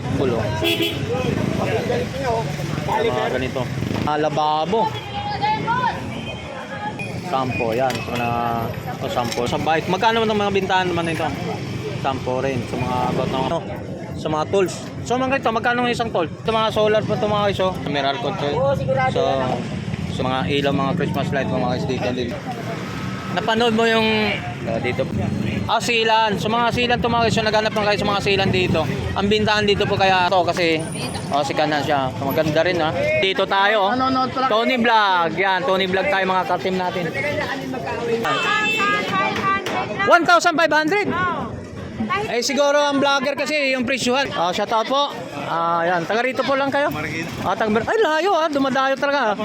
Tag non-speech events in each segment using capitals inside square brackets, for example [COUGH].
basketball oh. Mga ganito. Ah, lababo. Sampo, yan. So, na, oh, sampo. Sa bike, magkano naman ang mga bintahan naman nito? Sampo rin. Sa mga about ng ano, sa mga tools. So, mga ganito, magkano ang isang tool? Ito mga solar pa ito mga iso. Mirror control. So, sa mga ilaw, mga Christmas light, mga guys dito din. Napanood mo yung oh, dito. Ah, silan. Sa mga silan to mga guys, so, naghanap lang kayo sa mga silan dito. Ang bintahan dito po kaya to kasi oh, si Kanan siya. Maganda rin ha. Dito tayo oh. Tony Vlog. Yan, Tony Vlog tayo mga ka-team natin. 1,500. Eh siguro ang vlogger kasi yung presyuhan. Oh, shout out po. Ah, yan. Taga rito po lang kayo. Ah, taga Ay, layo ah. Dumadayo talaga.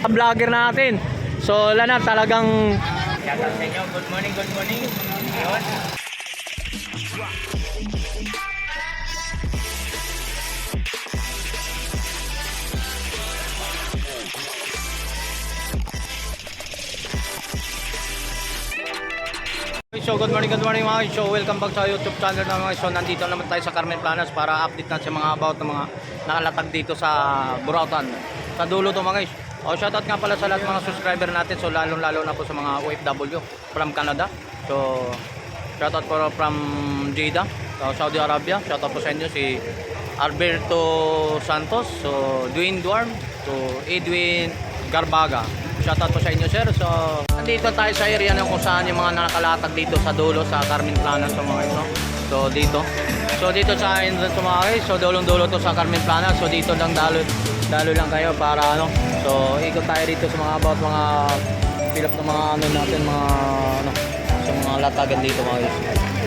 Ang vlogger natin. So, wala na talagang Shout out sa inyo. Good morning, good morning. Ayun. So good morning, good morning mga. So welcome back sa YouTube channel na mga. So nandito naman tayo sa Carmen Planas para update natin sa mga about ng mga nakalatag dito sa Burautan. Sa dulo to mga guys. O shoutout nga pala sa lahat mga subscriber natin. So lalong lalo na po sa mga OFW from Canada. So shoutout po from Jeddah, so, Saudi Arabia. Shoutout po sa inyo si Alberto Santos, so Dwayne Duarm, so Edwin Garbaga. Shoutout po sa inyo sir. So nandito tayo sa area na kung saan yung mga nakalatag dito sa dulo sa Carmen Planas so mga ito. So dito. So dito sa entrance sa mga guys. So dulong-dulo to sa Carmen Planas. So dito lang dalo dalo lang kayo para ano. So ikot tayo dito sa mga about mga fill up ng mga ano natin mga ano sa mga latagan dito mga guys.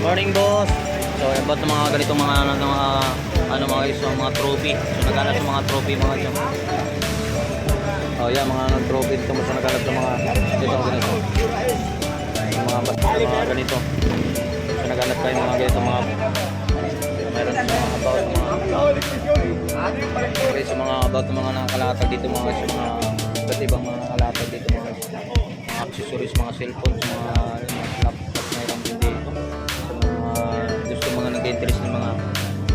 Morning boss. So about mga ganito mga ano mga ano mga guys, so, mga trophy. So naghanap sa mga trophy mga guys. Oh, yeah, mga nag-trophy dito mo sa naghanap sa mga dito ganito. Yung mga mga ganito. So naghanap kayo mga ganito mga meron sa mga about mga okay, sa mga about mga nakalatag dito mga yung mga iba't ibang mga nakalatag dito mga accessories, mga cellphone, mga, laptop meron din dito. Sa mga gusto mga nag-interest ng mga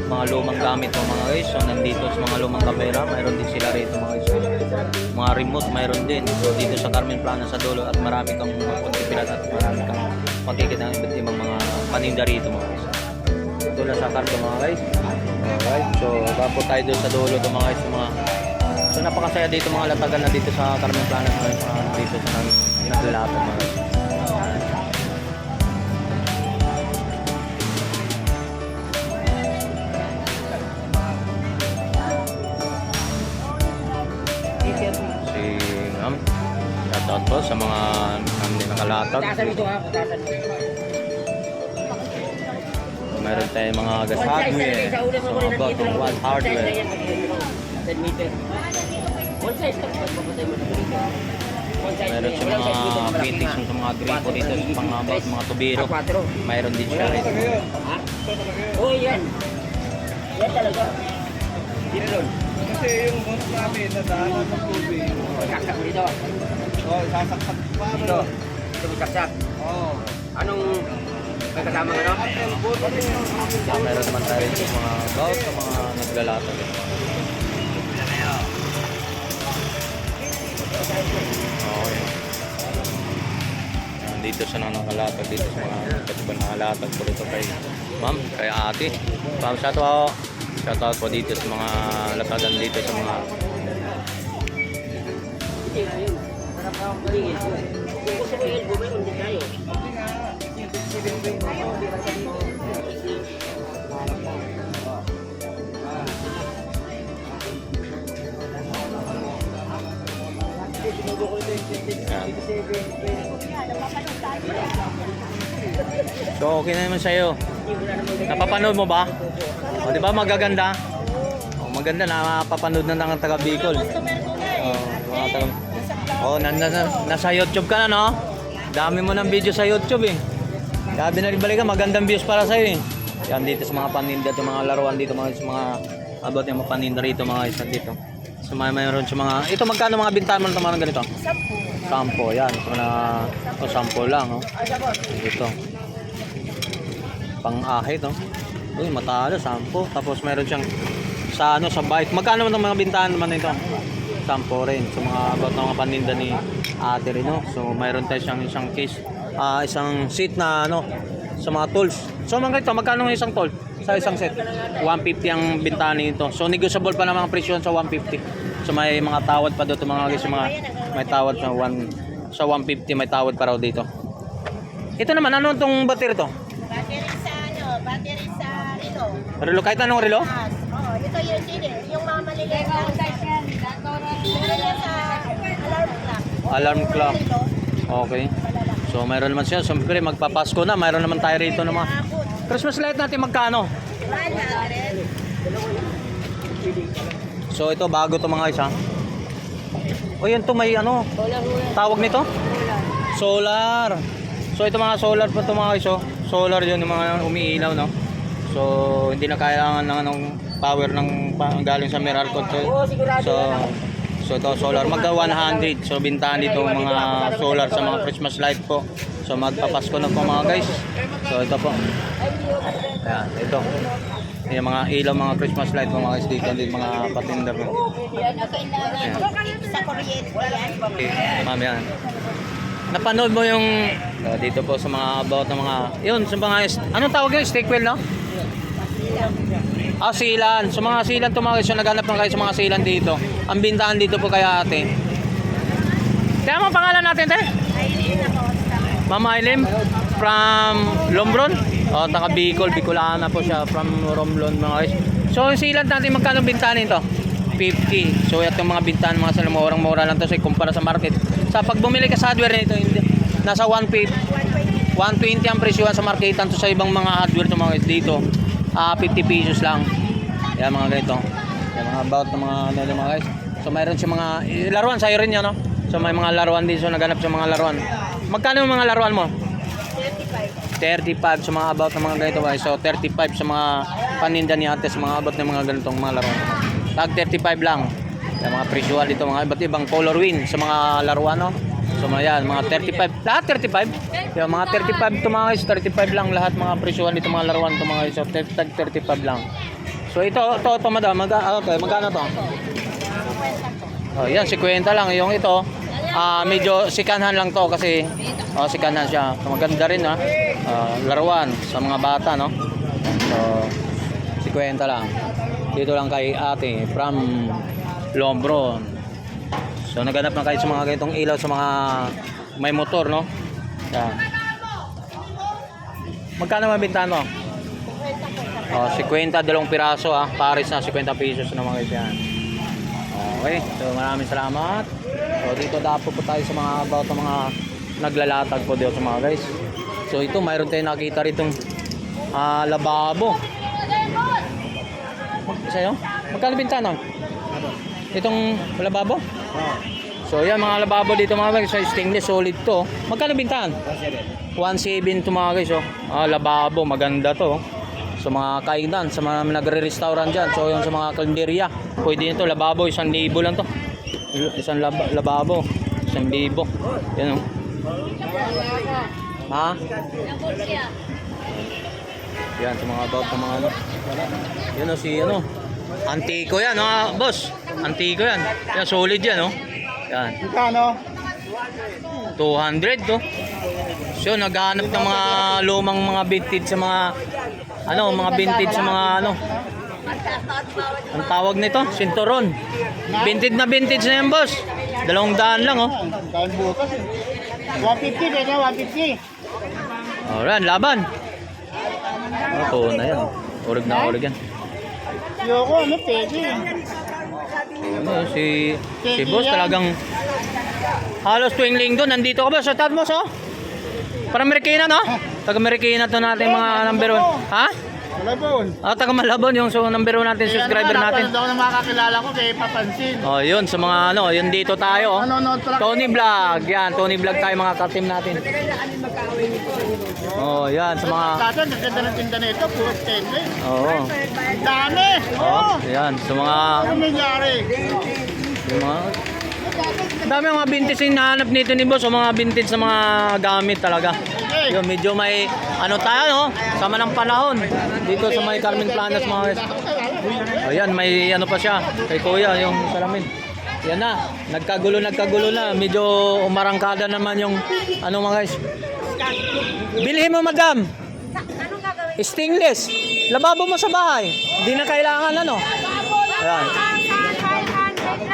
mga lumang gamit mo mga guys. So nandito sa mga lumang kamera, mayroon din sila rito mga guys. Mga remote mayroon din. So dito sa Carmen Plana sa dulo at marami kang magpipilat at marami kang makikita ng iba't ibang mga paninda rito mga guys. Ito na sa karga mga guys. Alright, so bapo tayo doon sa dulo to mga guys. Mga So napakasaya dito mga latagan na dito sa Carmen Plana mga. Mga dito sa naglalapag mga guys. Si ma'am. Shoutout sa mga hindi nakalatag. Putasan ito ha, putasan. Meron tayong mga gas hardware. So about ng one hardware. 10 meter. One size to. Na Meron na siya mga na. sa mga gripo dito sa pang about mga tubiro. Ah. Mayroon din siya rito. Ha? Oo, yan. Yan talaga. Dito doon. Kasi yung boss namin, nadaanan ng tubig. Saksak dito. Oh, sasaksak pa. Dito. Dito mo saksak. Oh. Anong may kasamang ano? So, meron naman tayo rito mga about sa mga naglalatag. Okay. Dito sa nakalatag dito sa mga iba't ibang nakalatag po dito kay ma'am, kay ate. Ma'am, shout out. Shout out po dito sa mga latagan dito sa mga Hindi, ayun. So okay na naman sa'yo. Napapanood mo ba? O di ba magaganda? O maganda napapanood na ng taga Bicol. O, mga taga O na, na, na- nasa YouTube ka na no? Dami mo ng video sa YouTube eh. Sabi na rin balikan, magandang views para sa'yo eh. Yan dito sa mga paninda, sa mga laruan dito, mga, sa mga about yung mga paninda rito, mga isa dito. So may mayroon sa mga, ito magkano mga bintahan mo ng mga ganito? Sampo, yan. So na, o sampo lang, oh. Ito. Pang-ahit, oh. Uy, matalo, sampo. Tapos meron siyang sa ano sa bike. Magkano naman mga bintahan naman nito? Sampo rin. So mga about ng mga paninda ni ate rin, no? So mayroon tayo siyang isang case, ah isang seat na ano sa mga tools. So mga ganito, magkano ang isang tool sa isang set? 150 ang bintahan nito. So negotiable pa naman ang presyo sa 150. So may mga tawad pa dito mga guys, yung mga may tawad sa 1 sa 150 may tawad pa raw dito. Ito naman, ano itong battery to? Battery sa ano, battery sa relo. Relo, kahit anong relo? Gas. Oo, ito yung sili, yung mga maliliit na Meron yan alarm clock. Alarm clock. Okay. So mayroon naman siya. Siyempre magpapasko na. Mayroon naman tayo rito ng mga. Christmas light natin magkano? 100. So ito bago to mga isa. O yan to may ano, tawag nito? Solar. So ito mga solar po to mga iso. Solar yun yung mga umiilaw no. So hindi na kailangan ng anong power ng galing sa Meralco. So So ito solar magka 100. So bintahan dito mga solar sa mga Christmas light po. So magpapasko na po mga guys. So ito po. Ayan, ito. Yung mga ilaw mga Christmas light po mga guys dito din mga patinda po. Sa kuryente yan. Okay, ma'am yan. Napanood mo yung uh, dito po sa mga about ng mga yun sa mga anong tawag yun? Steak wheel no? Ah, silan. Sa mga silan to mga guys, so naghanap lang kayo sa mga silan dito. Ang bintahan dito po kaya ate. Kaya mo pangalan natin te? Mama Ailim from Lombron. O, taga Bicol, Bicolana po siya from Romblon mga guys. So, yung silan natin magkano bintahan nito? 50. So, ito yung mga bintahan mga sa murang-mura lang to sa kumpara sa market. Sa pag bumili ka sa hardware nito, hindi, nasa 150. 120 ang presyo sa marketan to sa ibang mga hardware to mga guys dito. Ah, 50 pesos lang. Yan mga ganito. Yan mga about ng mga ano mga guys. So mayroon siya mga eh, laruan sa'yo rin yan no? So may mga laruan din so naganap sa mga laruan. Magkano yung mga laruan mo? 35. 35 sa mga about ng mga ganito guys. So 35 sa mga paninda ni ate sa mga about ng mga ganitong mga laruan. Tag 35 lang. Yung mga presyual dito mga iba't ibang color win sa mga laruan no. So mga yan, mga 35. Lahat 35. Yung mga 35 to mga guys, 35 lang lahat mga presyual dito mga laruan to mga guys. So tag 35 lang. So ito, ito, ito madam, mag okay, magkano to? Oh, yan, 50 lang. Yung ito, ah medyo sikanhan lang to kasi oh, sikanhan siya. So, maganda rin ha. Ah, laruan sa mga bata, no? So, 50 lang. Dito lang kay ate from Lombron. So, naganap na kayo sa mga ganitong ilaw sa mga may motor, no? Yan. Magkano mabintahan mo? Oh, 50 dalawang piraso ah. Paris na 50 pesos na mga guys yan. Okay, so maraming salamat. So dito dapo po tayo sa mga about ng mga naglalatag po dito sa mga guys. So ito mayroon tayong nakita rito ah lababo. Sa'yo? Magkano bintana? Itong lababo? So yan mga lababo dito mga guys, stainless solid to. Magkano bintahan? 1.7 to mga guys oh. Ah, lababo, maganda to. oh. Sa mga kainan, sa mga nagre-restaurant dyan. So yung sa mga kalenderya, pwede nito lababo, isang libo lang to. Isang lab- lababo, isang libo. Yan oh. Ha? Yan, sa mga ng mga ano. Yan o, si ano. Antiko yan, ha, boss. Antiko yan. Yan, solid yan, oh. Yan. Kano? 200 to. So naghahanap ng mga lumang mga vintage sa mga ano, mga vintage sa mga ano. Ang tawag nito, sinturon. Vintage na vintage na yan, boss. Dalawang daan lang, oh. Kano bukas eh. 150 kaya 150. Alright, laban. Oh, na yan. Urog na urog yan. Yoko, ano, pwede. Ano, si si boss talagang halos tuwing linggo nandito ka ba sa Tatmos, oh? Para Amerikina, no? Taga Amerikina to natin mga number one. Ha? Malabon. Ah, taga Malabon yung so number one natin, subscriber natin. Daw na makakilala ko kay Papansin. Oh, yun sa mga ano, yun dito tayo. Nanonood pala. Tony Vlog, yan, Tony Vlog tayo mga ka-team natin. Oh, yan sa mga Kaso, nagkanda ng tinda nito, puro stainless. Oo. Dami! Oh, yan sa mga Ano nangyari? yung mga Dami mga vintage yung nahanap nito ni boss, o mga vintage sa mga gamit talaga. Yun, medyo may ano tayo, no? Sama ng panahon. Dito sa may Carmen Planas mga guys. Ayan, may ano pa siya. Kay kuya, yung salamin. Yan na. Nagkagulo, nagkagulo na. Medyo umarangkada naman yung ano mga guys. Bilhin mo madam. Stainless. Lababo mo sa bahay. Hindi na kailangan ano. Ayan.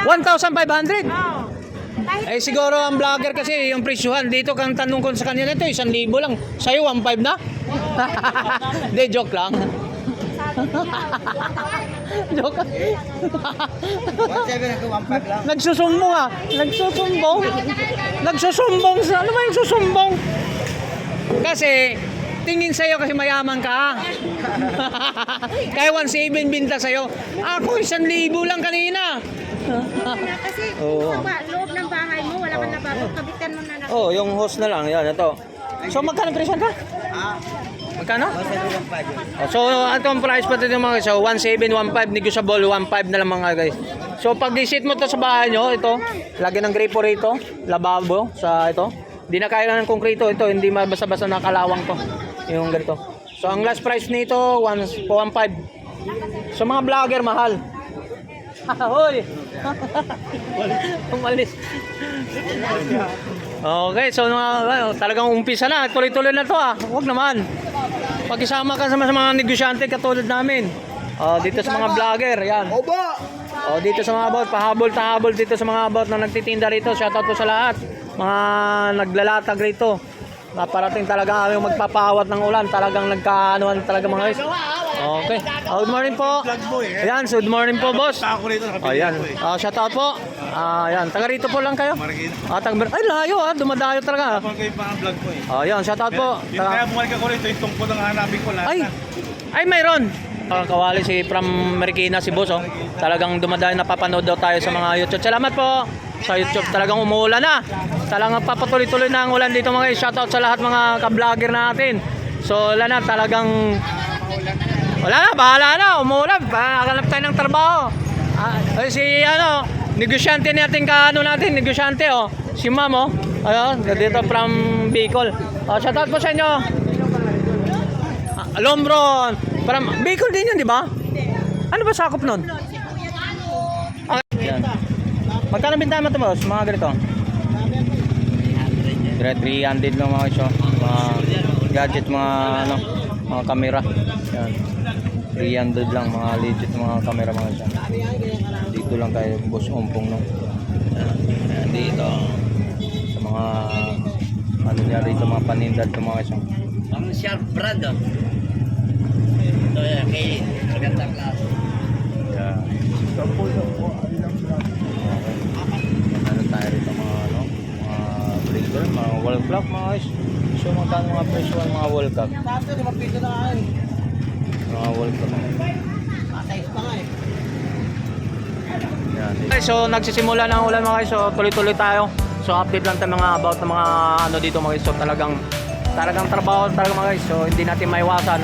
1,500. Eh siguro ang vlogger kasi yung presyuhan dito kang tanong ko sa kanila ito 1,000 lang. Sa'yo 1,500 na? [LAUGHS] Hindi, joke lang. [LAUGHS] joke. Nagsusumbong ah. Nagsusumbong. Nagsusumbong. sa- Ano ba yung susumbong? Kasi tingin sa'yo kasi mayaman ka. [LAUGHS] Kaya 1,700 binta sa'yo. Ako 1,000 lang kanina. Kasi ba- loob ng bahay mo, kabitan na na. Oh, yung host na lang. Yan, ito. So, magkano presyo ka? Magkano? Oh, so, itong price pa ito mga guys. So, 1,700, 1,500, negotiable, 1,500 na lang mga guys. So, pag visit mo to sa bahay nyo, ito, lagyan ng gripo rito, lababo sa ito. Hindi na kaya ng konkrito ito, hindi basta-basta nakalawang to. Yung ganito. So, ang last price nito, 1,500. So, mga vlogger, mahal. [LAUGHS] Hoy! Umalis. Okay, so mga, talagang umpisa na. Tuloy-tuloy na to ah. Huwag naman. Pag-isama ka sa mga mga negosyante katulad namin. Oh, dito sa mga vlogger, yan. Oba! Oh, dito sa mga about, pahabol tahabol dito sa mga about na nagtitinda rito. Shoutout po sa lahat. Mga naglalatag rito. Naparating talaga kami magpapawat ng ulan. Talagang nagkaanuan talaga mga guys. Okay. Oh, good morning po. Ayan, so good morning po, boss. Ako rito, ayan. Oh, shoutout po. Ah, ayan. Taga rito po lang kayo. Marikina. Ah, taga Ay, layo ah. Dumadayo talaga. Kapag kayo pang vlog ko eh. Oh, ayan. Shoutout po. Yung kaya Taga... bumalik ako rito, yung tungkol ang hanapin ko lahat Ay! na. Ay, mayroon. Ah, Kawali si from Marikina si Boss oh. Talagang dumadayo napapanood daw tayo sa mga YouTube. Salamat po sa YouTube. Talagang umuulan na. Talagang papatuloy-tuloy na ang ulan dito mga guys. Shoutout sa lahat mga ka-vlogger natin. So, wala na talagang wala na, bahala na, umuulan. Hanap tayo ng trabaho. Ah, si ano, negosyante natin ka ano natin, negosyante oh. Si Ma'am oh. Ayun, dito from Bicol. Oh, shoutout po sa inyo. Ah, Lombron. From Bicol din yun, di ba? Ano ba sakop yan. Magkano bintahan mo ito, boss? Mga ganito. 300 lang mga isyo. Mga gadget, mga ano, mga kamera. Yan. 300 lang, mga legit mga kamera mga isyo. Dito lang tayo, boss umpong no. Yan. Dito. Sa mga ano niya rito, mga panindan ito mga isyo. Ang sharp brand oh. Ito yan, kay magandang klase. Yeah. Ano tayo rito mga ano, mga breaker, mga wall clock mga guys. So magkano mga presyo ng mga wall clock? Mga wall clock. Yan. Okay, so nagsisimula na ang ulan mga guys. So tuloy-tuloy tayo. So update lang tayo mga about ng mga ano dito mga guys. So talagang talagang trabaho talaga mga guys. So hindi natin maiwasan.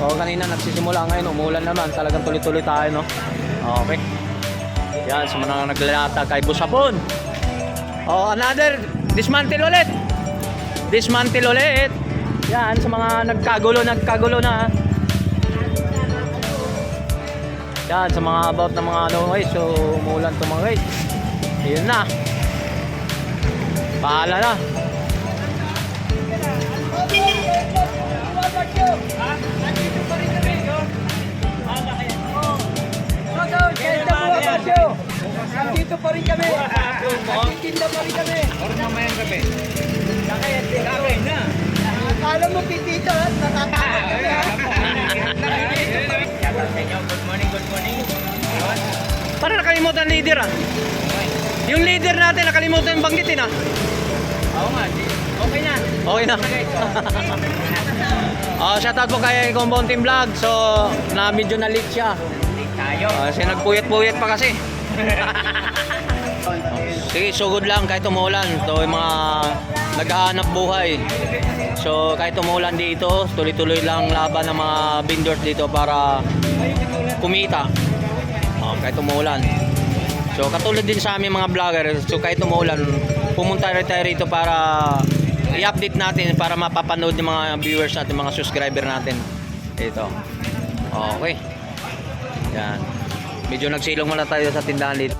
O kanina nagsisimula ngayon umulan naman. Talagang tuloy-tuloy tayo no. Okay. Yan sa mga naglalata kay Busapon. Oh, another dismantle ulit. Dismantle ulit. Yan sa mga nagkagulo nagkagulo na. Yan sa mga about ng mga ano guys. So umulan to mga guys. Ayun na. Bahala na. Dito pa rin kami. Nagtitinda pa rin kami. Or mamayang gabi. Leader ah. Yung leader natin nakalimutan yung banggitin ah. Oo nga, okay na. Okay na. Oh, [LAUGHS] shoutout po kay Compound Team Vlog. So, na medyo na late siya. Tayo. Ah, kasi nagpuyat-puyat pa kasi. [LAUGHS] Sige, so good lang kahit umulan. So, yung mga naghahanap buhay. So, kahit umulan dito, tuloy-tuloy lang laban ng mga vendors dito para kumita. Oh, kahit umulan. So, katulad din sa aming mga vlogger. So, kahit umulan, pumunta rin tayo rito para i-update natin para mapapanood ng mga viewers natin, mga subscriber natin. Ito. Okay. Yan. Medyo nagsilong muna tayo sa tindahan dito.